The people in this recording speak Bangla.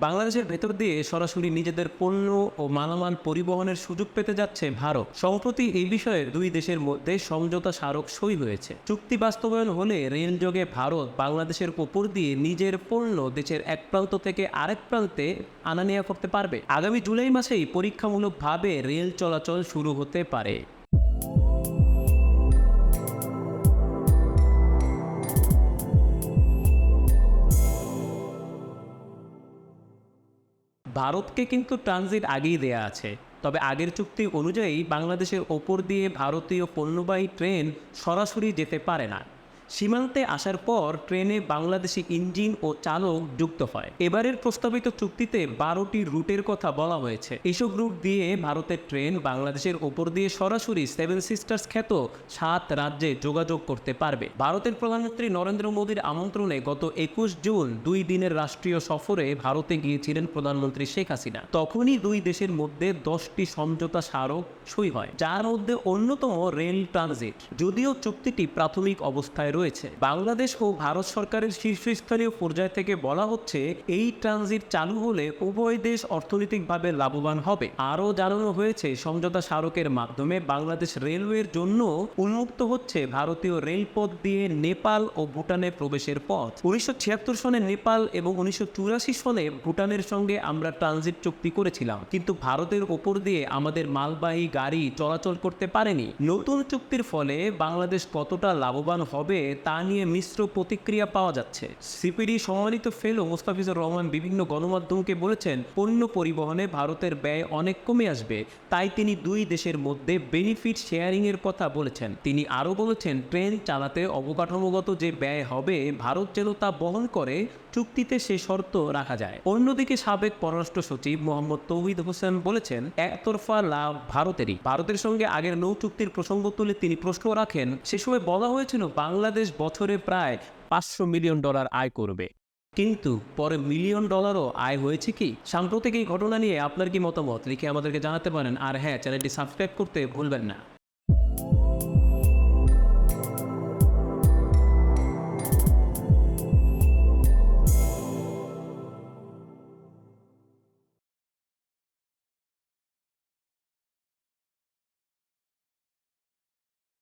বাংলাদেশের ভেতর দিয়ে সরাসরি নিজেদের পণ্য ও মালামাল পরিবহনের সুযোগ পেতে যাচ্ছে ভারত। সম্প্রতি এই বিষয়ে দুই দেশের মধ্যে সমঝোতা স্মারক সই হয়েছে। চুক্তি বাস্তবায়ন হলে রেলযোগে ভারত বাংলাদেশের ওপর দিয়ে নিজের পণ্য দেশের এক প্রান্ত থেকে আরেক প্রান্তে আনা নেওয়া করতে পারবে। আগামী জুলাই মাসেই পরীক্ষামূলকভাবে রেল চলাচল শুরু হতে পারে। ভারতকে কিন্তু ট্রানজিট আগেই দেয়া আছে। তবে আগের চুক্তি অনুযায়ী বাংলাদেশের ওপর দিয়ে ভারতীয় পণ্যবাহী ট্রেন সরাসরি যেতে পারে না। সীমান্তে আসার পর ট্রেনে বাংলাদেশি ইঞ্জিন ও চালক যুক্ত হয়। এবারের প্রস্তাবিত চুক্তিতে বারোটি রুটের কথা বলা হয়েছে। এসব রুট দিয়ে ভারতের ট্রেন বাংলাদেশের ওপর দিয়ে সরাসরি সেভেন সিস্টার্স খ্যাত সাত রাজ্যে যোগাযোগ করতে পারবে। ভারতের প্রধানমন্ত্রী নরেন্দ্র মোদীর আমন্ত্রণে গত একুশ জুন দুই দিনের রাষ্ট্রীয় সফরে ভারতে গিয়েছিলেন প্রধানমন্ত্রী শেখ হাসিনা। তখনই দুই দেশের মধ্যে দশটি সমঝোতা স্মারক সই হয়, যার মধ্যে অন্যতম রেল ট্রানজিট। যদিও চুক্তিটি প্রাথমিক অবস্থায় রয়েছে। বাংলাদেশ ও ভারত সরকারের শীর্ষস্থানীয় পর্যায় থেকে বলা হচ্ছে, এই ট্রানজিট চালু হলে উভয় দেশ অর্থনৈতিকভাবে লাভবান হবে। আরও জানানো হয়েছে, সমঝোতা স্মারকের মাধ্যমে বাংলাদেশ রেলওয়ের জন্য উন্মুক্ত হচ্ছে ভারতীয় রেলপথ দিয়ে নেপাল ও ভুটানে প্রবেশের পথ। উনিশশো ছিয়াত্তর সনে নেপাল এবং উনিশশো চুরাশি সনে ভুটানের সঙ্গে আমরা ট্রানজিট চুক্তি করেছিলাম। কিন্তু ভারতের ওপর দিয়ে আমাদের মালবাহী গাড়ি চলাচল করতে পারেনি। নতুন চুক্তির ফলে বাংলাদেশ কতটা লাভবান হবে তা নিয়ে মিশ্র প্রতিক্রিয়া পাওয়া যাচ্ছে। সিপিডি সম্মানিত ফেলো মোস্তাফিজুর রহমান বিভিন্ন গণমাধ্যমকে বলেছেন, পণ্য পরিবহনে ভারতের ব্যয় অনেক কমে আসবে। তাই তিনি দুই দেশের মধ্যে বেনিফিট শেয়ারিং এর কথা বলেছেন। তিনি আরও বলেছেন, ট্রেন চালাতে অবকাঠামোগত যে ব্যয় হবে, ভারত যেন তা বহন করে, চুক্তিতে সে শর্ত রাখা যায়। অন্যদিকে সাবেক পররাষ্ট্র সচিব মোহাম্মদ তৌহিদ হোসেন বলেছেন, একতরফা লাভ ভারতেরই। ভারতের সঙ্গে আগের নৌ চুক্তির প্রসঙ্গ তুলে তিনি প্রশ্ন রাখেন, সে সময় বলা হয়েছিল বাংলাদেশ বছরে প্রায় পাঁচশো মিলিয়ন ডলার আয় করবে। কিন্তু পরে মিলিয়ন ডলারও আয় হয়েছে কি? সাম্প্রতিক এই ঘটনা নিয়ে আপনার কি মতামত? লিখে আমাদেরকে জানাতে পারেন। আর হ্যাঁ চ্যানেলটি সাবস্ক্রাইব করতে ভুলবেন না।